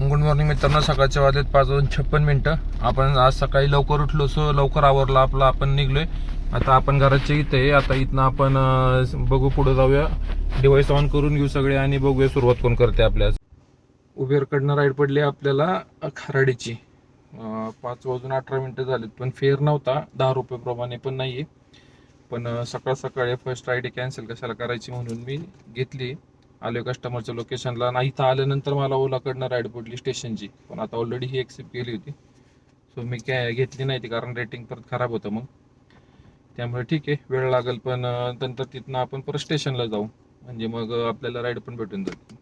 Good morning मित्रांनो सकाळच्या वाजलेत पाच वाजून छप्पन मिनटं. आपण आज सकाळी लवकर उठलो सो लवकर आवरला आपलं आपण निघलोय. आता आपण घराच्या इथे आता इथनं आपण बघू पुढे जाऊया. डिवाइस ऑन करून घेऊ सगळे आणि बघूया सुरुवात कोण करते आपल्या. उबेरकडनं राईड पडली आपल्याला खराडीची. पाच वाजून अठरा मिनटं झालीत पण फेअर नव्हता. दहा रुपयाप्रमाणे पण पण आहे पण सकाळ सकाळी फर्स्ट राईड कॅन्सल कशाला करायची म्हणून मी घेतली. आलोय कस्टमरच्या लोकेशनला नाही इथं आल्यानंतर मला ओलाकडनं राईड पडली स्टेशनची पण आता ऑलरेडी ही एक्सेप्ट केली होती. सो मी काय घेतली नाही ती कारण रेटिंग परत खराब होतं मग. त्यामुळे ठीक आहे वेळ लागेल पण नंतर तिथनं आपण परत स्टेशनला जाऊ. म्हणजे मग आपल्याला राईड पण भेटून जाईल.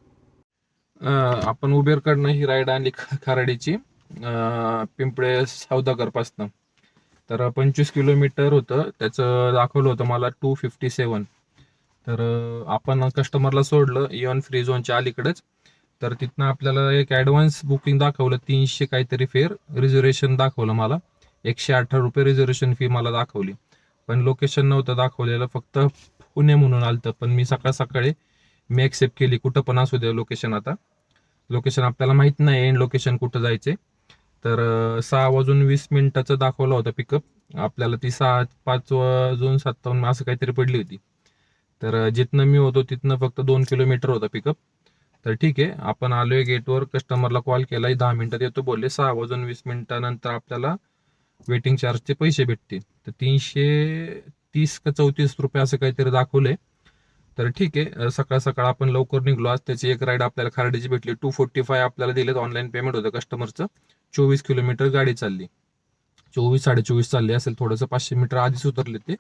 आपण उबेरकडनं ही राईड आणली खराडीची. पिंपळे सौदागरपासनं तर पंचवीस किलोमीटर होतं. त्याचं दाखवलं होतं मला टू फिफ्टी सेवन तर आपण कस्टमरला सोडलं इवन फ्री झोनच्या अलीकडेच. तर तिथनं आपल्याला एक ॲडव्हान्स बुकिंग दाखवलं तीनशे काहीतरी फेअर रिझर्वेशन दाखवलं मला. एकशे अठरा रुपये रिझर्वेशन फी मला दाखवली. पण लोकेशन नव्हतं दाखवलेलं फक्त पुणे म्हणून आलतं. पण मी सकाळ सकाळी मी ॲक्सेप्ट केली. कुठं पण असू दे लोकेशन आता. लोकेशन आपल्याला माहीत नाही एंड लोकेशन कुठं जायचे तर सहा वाजून वीस मिनिटाचं दाखवलं होतं पिकअप आपल्याला ती सहा पाच वाजून सत्तावन्न असं काहीतरी पडली होती. तर जिथनं मी होतो तिथनं फक्त दोन किलोमीटर होतं पिकअप तर ठीक आहे आपण आलोय गेटवर कस्टमरला कॉल केला दहा मिनिटात येतो बोलले. सहा वाजून वीस मिनिटानंतर आपल्याला वेटिंग चार्जचे पैसे भेटतील. तर तीनशे तीस का चौतीस रुपये असं काहीतरी दाखवलंय तर ठीक आहे सकाळ सकाळ आपण लवकर निघलो. आज त्याची एक राईड आपल्याला खारडीची भेटली. टू फोर्टी फाय आपल्याला दिलेत ऑनलाईन पेमेंट होतं कस्टमरचं चोवीस किलोमीटर गाडी चालली. चोवीस साडेचोवीस चालली असेल. थोडंसं पाचशे मीटर आधीच उतरले ते.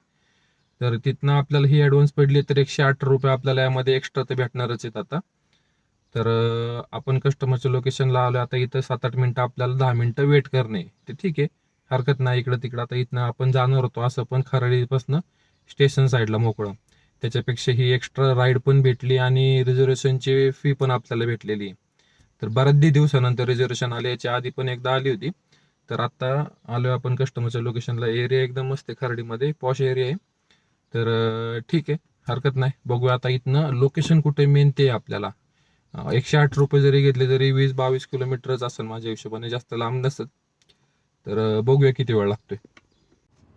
तर तिथनं आपल्याला ही ॲडव्हान्स पडली तर एकशे आठ रुपये आपल्याला यामध्ये एक्स्ट्रा तर भेटणारच आहेत आता. तर आपण कस्टमरच्या लोकेशनला आलो आता इथं सात आठ मिनटं आपल्याला दहा मिनटं वेट करणे ते ठीक आहे. हरकत नाही इकडं तिकडं. आता इथनं आपण जाणार होतो असं पण खराडीपासनं स्टेशन साईडला मोकळं. त्याच्यापेक्षा ही एक्स्ट्रा राईड पण भेटली आणि रिझर्वेशनची फी पण आपल्याला भेटलेली आहे. तर बऱ्याच दिवसानंतर रिझर्वेशन आले याच्या आधी पण एकदा आली होती. तर आता आलोय आपण कस्टमरच्या लोकेशनला एरिया एकदम मस्त आहे खरडीमध्ये. पॉश एरिया आहे. तर ठीक आहे. हरकत नाही. बघूया आता इथनं लोकेशन कुठे मेन ते आहे आपल्याला एकशे आठ रुपये जरी घेतले तरी वीस बावीस किलोमीटरच असेल माझ्या हिशोबाने. जास्त लांब नसत तर बघूया किती वेळ लागतोय.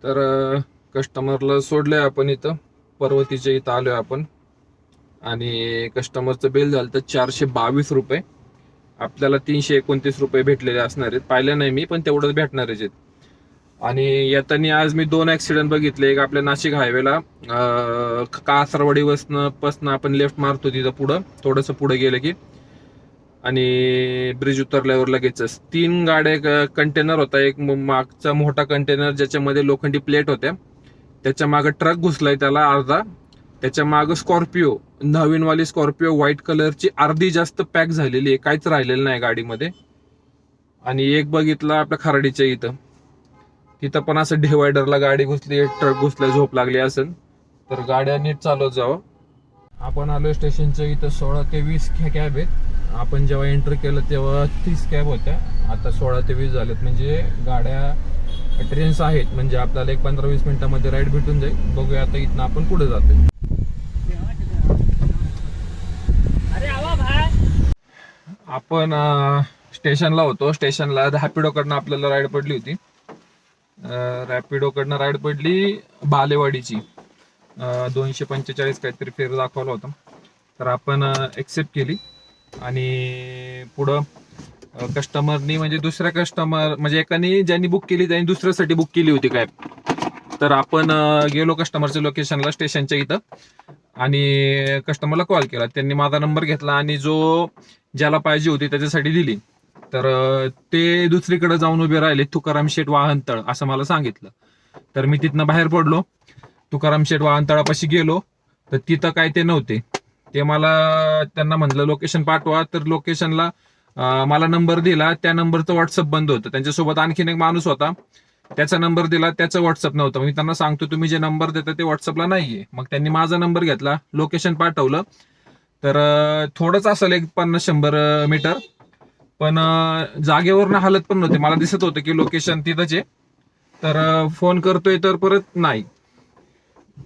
तर कस्टमरला सोडलंय आपण इथं. पर्वतीच्या इथं आलोय आपण. आणि कस्टमरचं बिल झालं तर चारशे बावीस रुपये. आपल्याला तीनशे एकोणतीस रुपये भेटलेले असणार आहेत. पाहिलं नाही मी पण तेवढंच भेटणार आहेत. आणि येताना आज मी दोन ऍक्सिडेंट बघितले. एक आपल्या नाशिक हायवेला कासरवाडी वसनं पसनं आपण लेफ्ट मारतो तिथं पुढं. थोडंसं पुढे गेलं की. आणि ब्रिज उतरल्यावर लगेचच तीन गाड्या कंटेनर होता. एक म- मागचा मोठा कंटेनर ज्याच्यामध्ये लोखंडी प्लेट होत्या. त्याच्यामागे ट्रक घुसलाय त्याला अर्धा. त्याच्यामागे स्कॉर्पिओ नवीनवाली स्कॉर्पिओ व्हाईट कलरची अर्धी जास्त पॅक झालेली आहे. काहीच राहिलेलं नाही गाडीमध्ये. आणि एक बघितला आपल्या खराडीच्या इथं. तिथं पण असं डिवायडरला गाडी घुसली ट्रक घुसला झोप लागली असेल तर गाड्या नीट चालवत जावं. आपण आलो स्टेशनच्या इथं सोळा ते वीस कॅब आहेत. आपण जेव्हा एंटर केलं तेव्हा तीस कॅब होत्या. आता सोळा ते वीस झालेत. म्हणजे गाड्या ट्रेन्स आहेत. म्हणजे आपल्याला एक पंधरा वीस मिनिटामध्ये राईड भेटून जाईल. बघूया आता इथनं आपण पुढे जातोय. आपण स्टेशनला होतो. स्टेशनला रॅपिडोकडनं आपल्याला राईड पडली होती. रॅपिडोकडनं राईड पडली बालेवाडीची. दोनशे पंचेचाळीस काहीतरी फेर दाखवला होता. तर आपण एक्सेप्ट केली. आणि पुढं कस्टमरनी म्हणजे दुसऱ्या कस्टमर म्हणजे एकाने ज्यांनी बुक केली त्यांनी दुसऱ्यासाठी बुक केली होती काय तर आपण गेलो कस्टमरच्या लोकेशनला स्टेशनच्या इथं. आणि कस्टमरला कॉल केला. त्यांनी माझा नंबर घेतला आणि जो ज्याला पाहिजे होती त्याच्यासाठी दिली. तर ते दुसरीकडे जाऊन उभे राहिले तुकाराम शेठ वाहनतळ असं मला सांगितलं. तर मी तिथनं बाहेर पडलो. तुकाराम शेठ वाहनतळापाशी गेलो. तर तिथं काय ते नव्हते. ते मला त्यांना म्हणलं लोकेशन पाठवा. तर लोकेशनला मला नंबर दिला. त्या नंबरचं व्हॉट्सअप बंद होतं. त्यांच्यासोबत आणखीन एक माणूस होता. त्याचा नंबर दिला. त्याचं व्हॉट्सअप नव्हतं. मी त्यांना सांगतो तुम्ही जे नंबर देता ते व्हॉट्सअपला नाहीये. मग त्यांनी माझा नंबर घेतला. लोकेशन पाठवलं. तर थोडंच असेल एक पन्नास शंभर मीटर. पण जागेवरनं हालत पण नव्हते. मला दिसत होतं की लोकेशन तिथंच आहे. तर फोन करतोय तर परत नाही.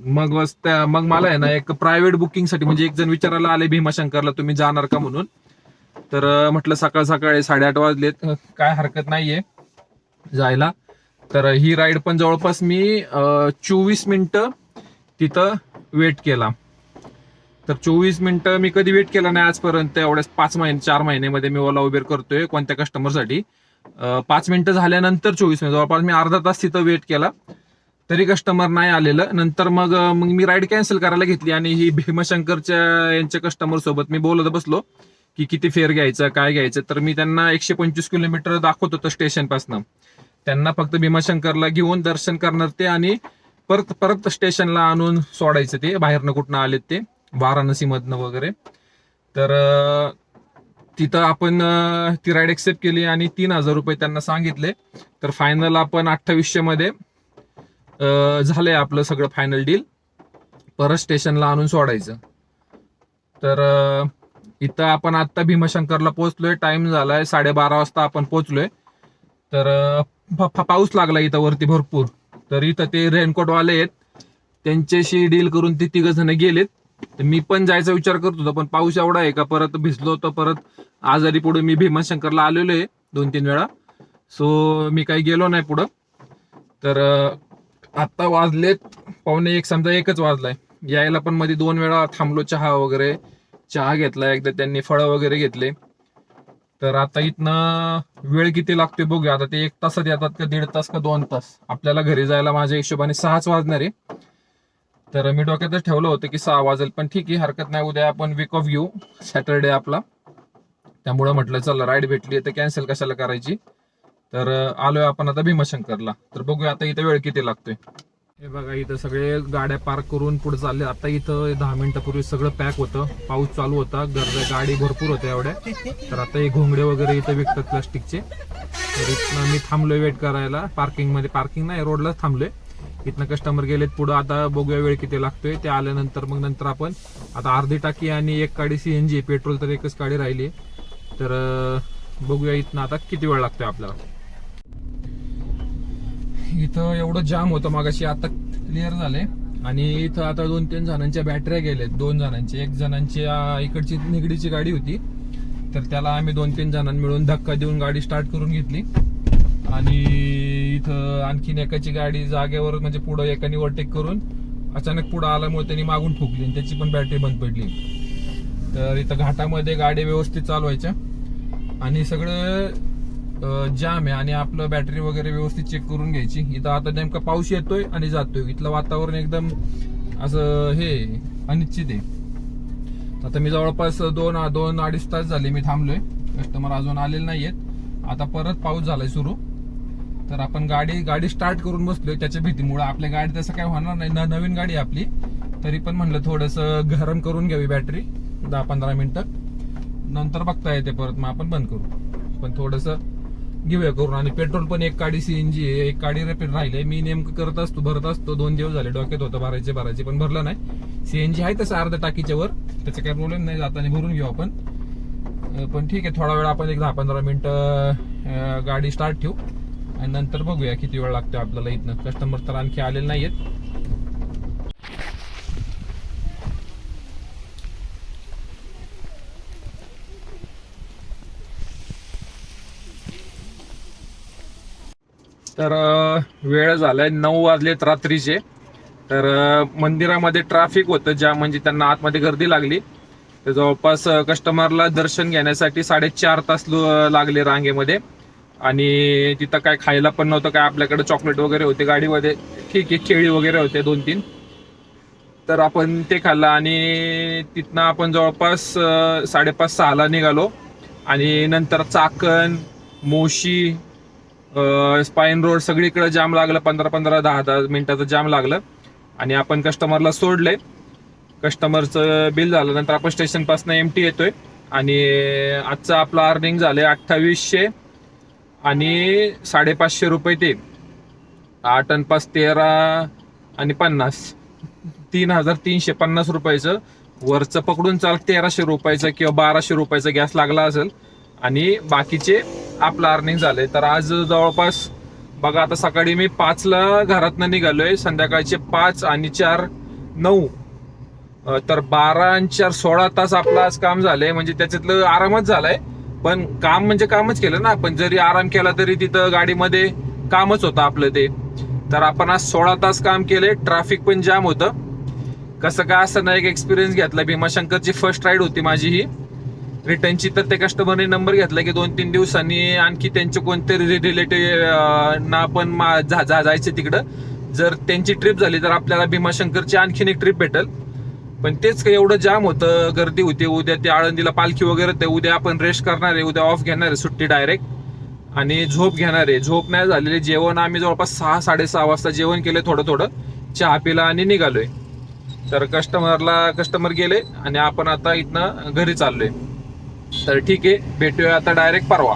मग त्या- मग मला आहे ना एक प्रायव्हेट बुकिंगसाठी म्हणजे एक जण विचारायला आले भीमाशंकरला तुम्ही जाणार का म्हणून? तर म्हटलं सकाळ सकाळी साडेआठ वाजलेत. काय हरकत नाहीये जायला. तर ही राईड पण जवळपास मी चोवीस मिनिटं तिथं वेट केला. तर चोवीस मिनिटं मी कधी वेट केला नाही आजपर्यंत. एवढ्याच पाच महिने चार महिन्यामध्ये मी ओला उबेर करतोय कोणत्या कस्टमरसाठी पाच मिनिटं झाल्यानंतर चोवीस मिनिट. जवळपास मी अर्धा तास तिथं वेट केला. तरी कस्टमर नाही आलेलं. नंतर मग मग मी राईड कॅन्सल करायला घेतली आणि ही भीमशंकरच्या यांच्या कस्टमर सोबत मी बोलत बसलो की किती फेअर घ्यायचं काय घ्यायचं. तर मी त्यांना एकशे पंचवीस किलोमीटर दाखवत होतो स्टेशनपासनं त्यांना फक्त भीमाशंकरला घेऊन दर्शन करणार ते आणि परत परत स्टेशनला आणून सोडायचं ते. बाहेरनं कुठनं आलेत ते. वाराणसीमधनं वगैरे. तर तिथं आपण ती राईड एक्सेप्ट केली आणि तीन हजार रुपये त्यांना सांगितले. तर फायनल आपण अठ्ठावीसशे मध्ये झालंय आपलं सगळं फायनल डील परत स्टेशनला आणून सोडायचं. तर इथं आपण आता भीमाशंकरला पोहोचलोय. टाइम झालाय साडेबारा वाजता आपण पोहोचलोय. तर पाऊस लागला इथं वरती भरपूर. तर इथं ते रेनकोट वाले आहेत. त्यांच्याशी डील करून ते तिघ जण गेलेत. तर मी पण जायचा विचार करत होतो पण पाऊस एवढा आहे का? परत भिजलो तर परत आजारी पुढे मी भीमाशंकरला आलेलो आहे दोन तीन वेळा. सो मी काही गेलो नाही पुढं. तर आत्ता वाजलेत पाहुणे एक समजा एकच वाजलाय. यायला पण मध्ये दोन वेळा थांबलो चहा वगैरे. चहा घेतला एकदा त्यांनी फळं वगैरे घेतले. तर आता इथनं वेळ किती लागतोय बघूया. आता ते एक तासात येतात का दीड तास का दोन तास. आपल्याला घरी जायला माझ्या हिशोबाने सहाच वाजणार आहे. तर मी डोक्यातच ठेवलं होतं की सहा वाजेल पण ठीक आहे हरकत नाही. उद्या आपण वीक ऑफ येऊ सॅटरडे आपला. त्यामुळं म्हटलं चला राईड भेटली तर कॅन्सल कशाला करायची? तर आलोय आपण आता भीमाशंकरला. तर बघूया आता इथं वेळ किती लागतोय. हे बघा इथं सगळे गाड्या पार्क करून पुढे चालले. आता इथं दहा मिनिटापूर्वी सगळं पॅक होतं. पाऊस चालू होता. गर्द गाडी भरपूर होत्या एवढ्या. तर आता हे घोंगडे वगैरे इथं विकतात प्लास्टिकचे तर इथनं मी थांबलोय वेट करायला. पार्किंगमध्ये पार्किंग नाही रोडलाच थांबलोय. इथनं कस्टमर गेलेत पुढं आता बघूया वेळ किती लागतोय. ते आल्यानंतर मग नंतर आपण आता अर्धी टाकी आणि एक गाडी सीएनजी पेट्रोल तर एकच गाडी राहिली तर बघूया इथनं आता किती वेळ लागतोय आपल्याला. इथं एवढं जाम होतं मागाशी. आता क्लिअर झाले आणि इथं आता दोन तीन जणांच्या बॅटऱ्या गेल्यात दोन जणांची. एक जणांची इकडची निगडीची गाडी होती. तर त्याला आम्ही दोन तीन जणांनी मिळून धक्का देऊन गाडी स्टार्ट करून घेतली. आणि तिथं आणखीन एकाची गाडी जागेवर म्हणजे पुढं एकाने ओव्हरटेक करून अचानक पुढं आल्यामुळे त्यांनी मागून ठोकली आणि त्याची पण बॅटरी बंद पडली. तर इथं घाटामध्ये गाडी व्यवस्थित चालवायच्या. आणि सगळं जाम आहे आणि आपलं बॅटरी वगैरे व्यवस्थित चेक करून घ्यायची. इथं आता नेमका पाऊस येतोय आणि जातोय. इथलं वातावरण एकदम असं हे अनिश्चित आहे. आता मी जवळपास दोन दोन अडीच तास झाले मी थांबलोय. कस्टमर अजून आलेले नाहीयेत. आता परत पाऊस झालाय सुरू. तर आपण गाडी गाडी स्टार्ट करून बसलोय त्याच्या भीतीमुळे. आपल्या गाडी तसं काय होणार नाही. न- नवीन गाडी आपली. तरी पण म्हणलं थोडस गरम करून घ्यावी बॅटरी दहा पंधरा मिनिटं. नंतर बघता येते परत. मग आपण बंद करू. पण थोडस घेऊया करून. आणि पेट्रोल पण एक गाडी सीएनजी आहे. एक गाडी रिपेअर राहिले मी नेमकं करत असतो भरत असतो. दोन दिवस झाले डोक्यात होतं भरायचे भरायचे पण भरलं नाही. सीएनजी आहे तसं अर्ध्या टाकीच्या वर. त्याचा काही प्रॉब्लेम नाही. जाताना भरून घेऊ आपण. पण ठीक आहे. थोडा वेळ आपण एक दहा पंधरा मिनिटं गाडी स्टार्ट ठेवू. आणि नंतर बघूया किती वेळ लागतो आपल्याला इथनं. कस्टमर तर आणखी आलेले नाहीयेत. तर वेळ झालाय नऊ वाजलेत रात्रीचे. तर मंदिरामध्ये ट्रॅफिक होतं ज्या म्हणजे त्यांना आतमध्ये गर्दी लागली. तर जवळपास कस्टमरला दर्शन घेण्यासाठी साडेचार तास लागले रांगेमध्ये. आणि तिथं काय खायला पण नव्हतं काय आपल्याकडे चॉकलेट वगैरे होते गाडीमध्ये. ठीक आहे केळी वगैरे होते दोन तीन तर आपण ते खाल्लं आणि तिथनं आपण जवळपास साडेपाच सहाला निघालो. आणि नंतर चाकण मोशी स्पाईन रोड सगळीकडे जाम लागलं पंधरा पंधरा दहा दहा मिनिटाचं जाम लागलं. आणि आपण कस्टमरला सोडले. कस्टमरचं बिल झालं नंतर आपण स्टेशनपासनं एम टी येतोय. आणि आजचं आपलं अर्निंग झालंय अठ्ठावीसशे. आणि साडेपाचशे रुपये ते. आठ आणि पाच तेरा आणि पन्नास. तीन हजार तीनशे पन्नास रुपयाचं. वरचं पकडून चाल तेराशे रुपयाचं किंवा बाराशे रुपयाचा गॅस लागला असेल. आणि बाकीचे आपलं अर्निंग झाले तर आज जवळपास बघा आता सकाळी मी पाचला घरातनं निघालोय. संध्याकाळचे पाच आणि चार नऊ. तर बारा आणि चार सोळा तास आपलं आज काम झालंय. म्हणजे त्याच्यातलं आरामच झालाय. पण काम म्हणजे कामच केलं ना. आपण जरी आराम केला तरी तिथं गाडीमध्ये कामच होतं आपलं ते. तर आपण आज सोळा तास काम केले. ट्रॅफिक पण जाम होतं. कसं काय असं ना एक एक्सपिरियन्स घेतला भीमाशंकरची फर्स्ट राईड होती माझी ही. रिटर्नची तर ते कस्टमरने नंबर घेतला की दोन तीन दिवसांनी आणखी त्यांचे कोणतरी रिलेटिव्ह ना पण मा- जा- जायचे तिकडं. जर त्यांची ट्रिप झाली तर आपल्याला भीमाशंकरची आणखीन एक ट्रिप भेटेल. पण तेच काही एवढं जाम होतं गर्दी होती उद्या ते आळंदीला पालखी वगैरे ते उद्या आपण रेस्ट करणार आहे उद्या ऑफ घेणार आहे सुट्टी डायरेक्ट आणि झोप घेणार आहे. झोप नाही झालेली जेवण आम्ही जवळपास सहा साडेसहा वाजता जेवण केले थोडं थोडं. चहा पिला आणि निघालोय. तर कस्टमरला कस्टमर गेले आणि आपण आता इथनं घरी चाललोय. तर ठीक आहे भेटूया आता डायरेक्ट परवा.